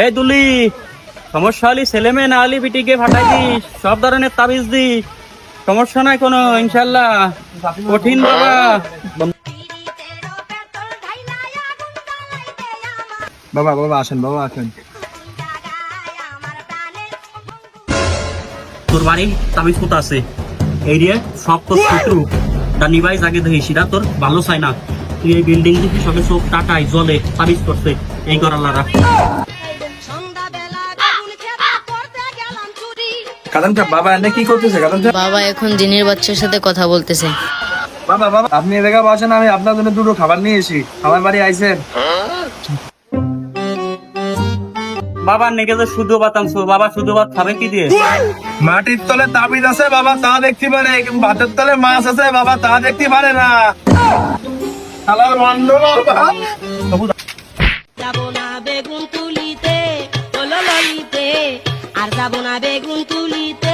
এই দুলি সমস্যা হলি ছেলে মেয়ে না হলি বিটিকে ফাটাই দি সব ধরনের তাবিজ দি। সমস্যা নাই কোনো ইনশাল্লাহ। কঠিন বাবা। বাবা বাবা আসেন বাবা আসেন। তোর বাড়ি তাবিজ কোথা আছে? সব তোর শত্রু। নিবাই সেটা তোর ভালো চাই না। তুই এই বিল্ডিং দেখি সবে চোখ টাটাই জলে তাবিজ করছে। এই করালারা সাহেব বাবা এনে কি করতেছে? কাদান সাহেব বাবা এখন জিনের বাচ্চার সাথে কথা বলতেছে। বাবা বাবা আপনি এ জায়গায় বসেন আমি আপনার জন্য দুটো খাবার নিয়ে এসি আমার বাড়ি আইছেন বাবার নেগে যে শুধু ভাত আনছো। বাবা শুধু ভাত খাবে কি দিয়ে? মাটির তলে তাবিজ আছে বাবা তা দেখতে পারে। কিন্তু ভাতের তলে মাছ আছে বাবা তা দেখতে পারে না। খালার মন্ড বাবা। আর যাব না বেগুন তুলিতে।